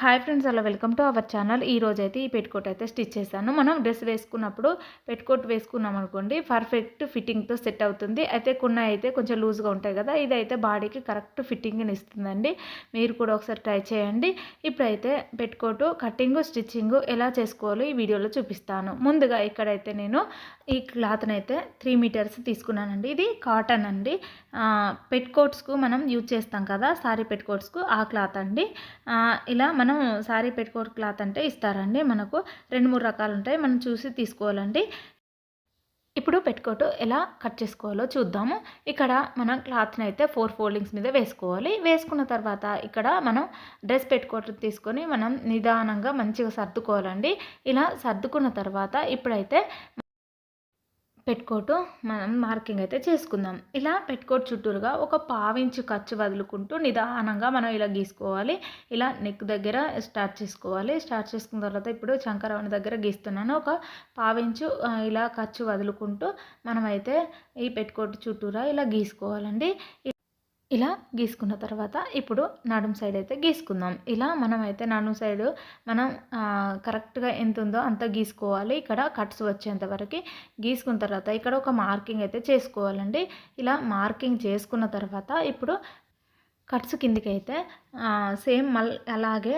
Hi friends అలా welcome to our channel ఈ రోజు అయితే ఈ పెట్టుకోట్ అయితే స్టిచ్ చేశాను. మనం డ్రెస్ వేసుకున్నప్పుడు పెట్టుకోట్ వేసుకున్నాం అనుకోండి పర్ఫెక్ట్ ఫిట్టింగ్తో సెట్ అవుతుంది. అయితే కొన్ని అయితే కొంచెం లూజ్గా ఉంటాయి కదా ఇదైతే బాడీకి కరెక్ట్ ఫిట్టింగ్ని ఇస్తుందండి. మీరు కూడా ఒకసారి ట్రై చేయండి. ఇప్పుడైతే పెట్టుకోటు కటింగ్ స్టిచ్చింగ్ ఎలా చేసుకోవాలో ఈ వీడియోలో చూపిస్తాను. ముందుగా ఇక్కడైతే నేను ఈ క్లాత్ని అయితే త్రీ మీటర్స్ తీసుకున్నానండి. ఇది కాటన్ అండి. పెట్టుకోట్స్కు మనం యూజ్ చేస్తాం కదా సారీ పెట్టుకోట్స్కు ఆ క్లాత్ అండి. ఇలా మనం మనం శారీ పెట్టుకోట్ క్లాత్ అంటే ఇస్తారండి. మనకు రెండు మూడు రకాలు ఉంటాయి మనం చూసి తీసుకోవాలండి. ఇప్పుడు పెట్టుకోటు ఎలా కట్ చేసుకోవాలో చూద్దాము. ఇక్కడ మనం క్లాత్ని అయితే ఫోర్ ఫోల్డింగ్స్ మీద వేసుకోవాలి. వేసుకున్న తర్వాత ఇక్కడ మనం డ్రెస్ పెట్టుకోవటం తీసుకొని మనం నిదానంగా మంచిగా సర్దుకోవాలండి. ఇలా సర్దుకున్న తర్వాత ఇప్పుడైతే పెట్టుకోటు. మనం మార్కింగ్ అయితే చేసుకుందాం. ఇలా పెట్టుకోటు చుట్టూరుగా ఒక పావించు ఖర్చు వదులుకుంటూ నిదానంగా మనం ఇలా గీసుకోవాలి. ఇలా నెక్ దగ్గర స్టార్ట్ చేసుకోవాలి. స్టార్ట్ చేసుకున్న తర్వాత ఇప్పుడు చంకరవణ దగ్గర గీస్తున్నాను. ఒక పావించు ఇలా ఖర్చు వదులుకుంటూ మనమైతే ఈ పెట్టుకోటు చుట్టూరా ఇలా గీసుకోవాలండి. ఇలా గీసుకున్న తర్వాత ఇప్పుడు నడుము సైడ్ అయితే గీసుకుందాం. ఇలా మనం అయితే నడుము సైడ్ మనం కరెక్ట్గా ఎంత ఉందో అంత గీసుకోవాలి. ఇక్కడ కట్స్ వచ్చేంత వరకు గీసుకున్న తర్వాత ఇక్కడ ఒక మార్కింగ్ అయితే చేసుకోవాలండి. ఇలా మార్కింగ్ చేసుకున్న తర్వాత ఇప్పుడు కట్స్ కిందికి అయితే సేమ్ మల్ అలాగే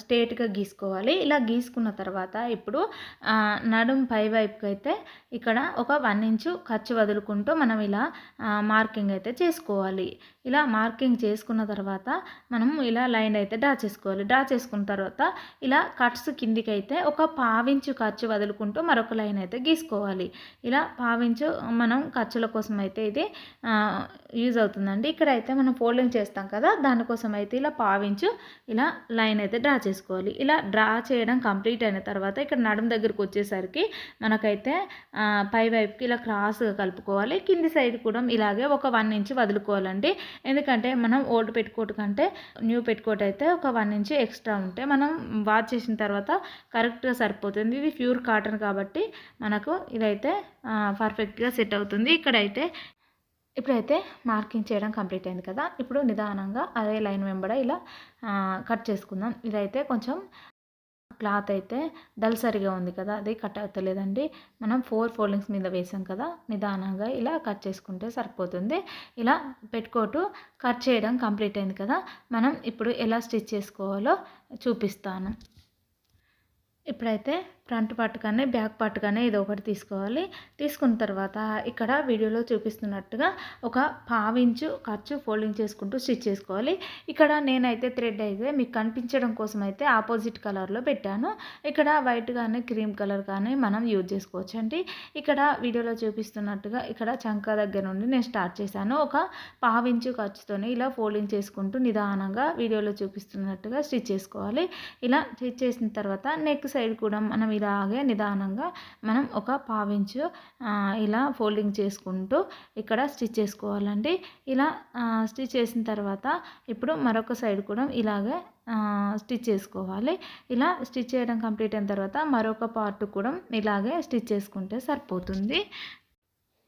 స్ట్రేట్గా గీసుకోవాలి. ఇలా గీసుకున్న తర్వాత ఇప్పుడు నడుం పై వైపుకి అయితే ఇక్కడ ఒక వన్ ఇంచు ఖర్చు వదులుకుంటూ మనం ఇలా మార్కింగ్ అయితే చేసుకోవాలి. ఇలా మార్కింగ్ చేసుకున్న తర్వాత మనం ఇలా లైన్ అయితే డ్రా చేసుకోవాలి. డ్రా చేసుకున్న తర్వాత ఇలా కట్స్ కిందికి అయితే ఒక పావించు ఖర్చు వదులుకుంటూ మరొక లైన్ అయితే గీసుకోవాలి. ఇలా పావించు మనం ఖర్చుల కోసం అయితే ఇది యూజ్ అవుతుందండి. ఇక్కడైతే మనం ఫోల్డింగ్ చేస్తాం కదా దానికోసం అయితే ఇలా పావించు ఇలా లైన్ అయితే డ్రా చేసుకోవాలి. ఇలా డ్రా చేయడం కంప్లీట్ అయిన తర్వాత ఇక్కడ నడుము దగ్గరకు వచ్చేసరికి మనకైతే పై వైపుకి ఇలా క్రాస్గా కలుపుకోవాలి. కింది సైడ్ కూడా ఇలాగే ఒక వన్ ఇంచ్ వదులుకోవాలండి. ఎందుకంటే మనం ఓల్డ్ పెట్టుకోట్ కంటే న్యూ పెట్టుకోట్ అయితే ఒక వన్ ఇంచ్ ఎక్స్ట్రా ఉంటే మనం వాష్ చేసిన తర్వాత కరెక్ట్గా సరిపోతుంది. ఇది ప్యూర్ కాటన్ కాబట్టి మనకు ఇదైతే పర్ఫెక్ట్గా సెట్ అవుతుంది. ఇక్కడైతే ఇప్పుడైతే మార్కింగ్ చేయడం కంప్లీట్ అయింది కదా. ఇప్పుడు నిదానంగా అదే లైన్ వెంబడ ఇలా కట్ చేసుకుందాం. ఇదైతే కొంచెం క్లాత్ అయితే డల్సరిగా ఉంది కదా. అది కట్ అవుతలేదండి. మనం ఫోర్ ఫోల్డింగ్స్ మీద వేసాం కదా. నిదానంగా ఇలా కట్ చేసుకుంటే సరిపోతుంది. ఇలా పెట్టుకోటు కట్ చేయడం కంప్లీట్ అయింది కదా. మనం ఇప్పుడు ఎలా స్టిచ్ చేసుకోవాలో చూపిస్తాను. ఇప్పుడైతే ఫ్రంట్ పార్ట్ కానీ బ్యాక్ పార్ట్ కానీ ఇది ఒకటి తీసుకోవాలి. తీసుకున్న తర్వాత ఇక్కడ వీడియోలో చూపిస్తున్నట్టుగా ఒక పావించు ఖర్చు ఫోల్డింగ్ చేసుకుంటూ స్టిచ్ చేసుకోవాలి. ఇక్కడ నేనైతే థ్రెడ్ అయితే మీకు కనిపించడం కోసం అయితే ఆపోజిట్ కలర్లో పెట్టాను. ఇక్కడ వైట్ కానీ క్రీమ్ కలర్ కానీ మనం యూజ్ చేసుకోవచ్చు అండి ఇక్కడ వీడియోలో చూపిస్తున్నట్టుగా ఇక్కడ చంక దగ్గర నుండి నేను స్టార్ట్ చేశాను. ఒక పావించు ఖర్చుతో ఇలా ఫోల్డింగ్ చేసుకుంటూ నిదానంగా వీడియోలో చూపిస్తున్నట్టుగా స్టిచ్ చేసుకోవాలి. ఇలా స్టిచ్ చేసిన తర్వాత నెక్ సైడ్ కూడా మనం ఇలాగే నిదానంగా మనం ఒక పావించు ఇలా ఫోల్డింగ్ చేసుకుంటూ ఇక్కడ స్టిచ్ చేసుకోవాలండి. ఇలా స్టిచ్ చేసిన తర్వాత ఇప్పుడు మరొక సైడ్ కూడా ఇలాగే స్టిచ్ చేసుకోవాలి. ఇలా స్టిచ్ చేయడం కంప్లీట్ అయిన తర్వాత మరొక పార్ట్ కూడా ఇలాగే స్టిచ్ చేసుకుంటే సరిపోతుంది.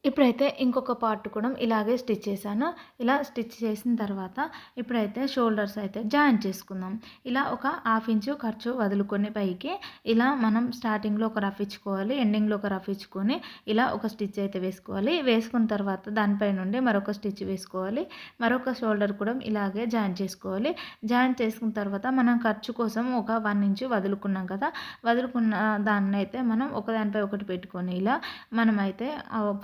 ఇప్పుడైతే ఇంకొక పార్ట్ కూడా ఇలాగే స్టిచ్ చేశాను. ఇలా స్టిచ్ చేసిన తర్వాత ఇప్పుడైతే షోల్డర్స్ అయితే జాయిన్ చేసుకుందాం. ఇలా ఒక హాఫ్ ఇంచు ఖర్చు వదులుకొని పైకి ఇలా మనం స్టార్టింగ్లో ఒక రఫ్ ఇచ్చుకోవాలి ఎండింగ్లో ఒక రఫ్ ఇచ్చుకొని ఇలా ఒక స్టిచ్ అయితే వేసుకోవాలి. వేసుకున్న తర్వాత దానిపై నుండి మరొక స్టిచ్ వేసుకోవాలి. మరొక షోల్డర్ కూడా ఇలాగే జాయిన్ చేసుకోవాలి. జాయిన్ చేసుకున్న తర్వాత మనం ఖర్చు కోసం ఒక వన్ ఇంచు వదులుకున్నాం కదా వదులుకున్న దాన్ని అయితే మనం ఒకదానిపై ఒకటి పెట్టుకొని ఇలా మనమైతే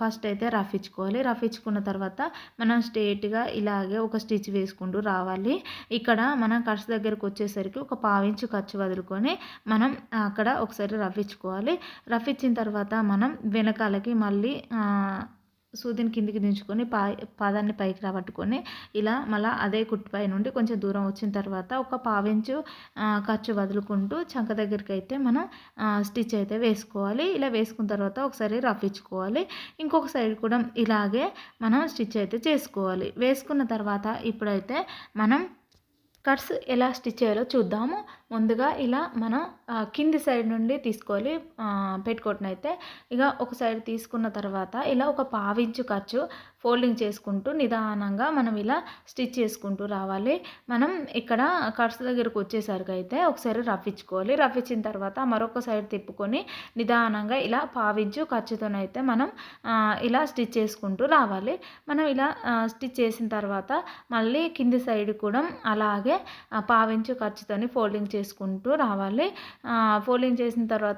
ఫస్ట్ అయితే రఫ్ ఇచ్చుకోవాలి రఫ్ ఇచ్చుకున్న తర్వాత మనం స్ట్రేట్గా ఇలాగే ఒక స్టిచ్ వేసుకుంటూ రావాలి. ఇక్కడ మనం ఖర్చు దగ్గరకు వచ్చేసరికి ఒక పావించు ఖర్చు వదులుకొని మనం అక్కడ ఒకసారి రఫ్ ఇచ్చుకోవాలి రఫ్ ఇచ్చిన తర్వాత మనం వెనకాలకి మళ్ళీ సూదిని కిందికి దించుకొని పా పాదాన్ని పైకి రాబట్టుకొని ఇలా మళ్ళీ అదే కుట్టుపై నుండి కొంచెం దూరం వచ్చిన తర్వాత ఒక పావించు ఖర్చు వదులుకుంటూ చంక దగ్గరికి అయితే మనం స్టిచ్ అయితే వేసుకోవాలి. ఇలా వేసుకున్న తర్వాత ఒకసారి రఫ్ ఇచ్చుకోవాలి. ఇంకొక సైడ్ కూడా ఇలాగే మనం స్టిచ్ అయితే చేసుకోవాలి. వేసుకున్న తర్వాత ఇప్పుడైతే మనం కట్స్ ఎలా స్టిచ్ చేయాలో చూద్దాము. ముందుగా ఇలా మనం కింది సైడ్ నుండి తీసుకోవాలి పెట్టుకోవటనైతే ఇక ఒక సైడ్ తీసుకున్న తర్వాత ఇలా ఒక పావించు ఖర్చు ఫోల్డింగ్ చేసుకుంటూ నిదానంగా మనం ఇలా స్టిచ్ చేసుకుంటూ రావాలి. మనం ఇక్కడ ఖర్చు దగ్గరకు వచ్చేసరికి అయితే ఒకసారి రఫించుకోవాలి రఫించిన తర్వాత మరొక సైడ్ తిప్పుకొని నిదానంగా ఇలా పావించు ఖర్చుతోనైతే మనం ఇలా స్టిచ్ చేసుకుంటూ రావాలి. మనం ఇలా స్టిచ్ చేసిన తర్వాత మళ్ళీ కింది సైడ్ కూడా అలాగే పావించు ఖర్చుతోని ఫోల్డింగ్ చేసుకుంటూ రావాలి. ఫోల్డింగ్ చేసిన తర్వాత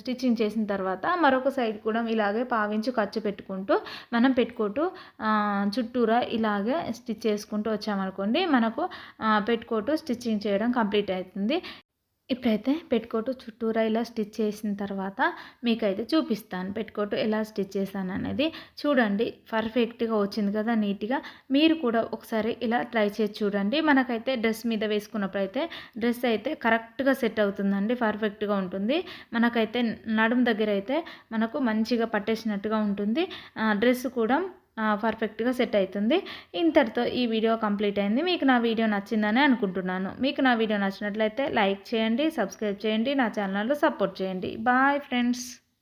స్టిచ్చింగ్ చేసిన తర్వాత మరొక సైడ్ కూడా ఇలాగే పావించు ఖర్చు పెట్టుకుంటూ మనం పెట్టుకోటు చుట్టూరా ఇలాగే స్టిచ్ చేసుకుంటూ వచ్చామనుకోండి మనకు పెట్టుకోటు స్టిచ్చింగ్ చేయడం కంప్లీట్ అవుతుంది. ఇప్పుడైతే పెట్టుకోటు చుట్టూరా ఇలా స్టిచ్ చేసిన తర్వాత మీకైతే చూపిస్తాను పెట్టుకోటు ఎలా స్టిచ్ చేశాను అనేది. చూడండి పర్ఫెక్ట్గా వచ్చింది కదా నీట్గా. మీరు కూడా ఒకసారి ఇలా ట్రై చేసి చూడండి. మనకైతే డ్రెస్ మీద వేసుకున్నప్పుడు అయితే డ్రెస్ అయితే కరెక్ట్గా సెట్ అవుతుందండి పర్ఫెక్ట్గా ఉంటుంది. మనకైతే నడుము దగ్గర అయితే మనకు మంచిగా పట్టేసినట్టుగా ఉంటుంది. డ్రెస్ కూడా పర్ఫెక్ట్గా సెట్ అవుతుంది ఇంతటితో ఈ వీడియో కంప్లీట్ అయింది. మీకు నా వీడియో నచ్చిందని అనుకుంటున్నాను. మీకు నా వీడియో నచ్చినట్లయితే లైక్ చేయండి సబ్స్క్రైబ్ చేయండి నా ఛానల్లో సపోర్ట్ చేయండి. Bye friends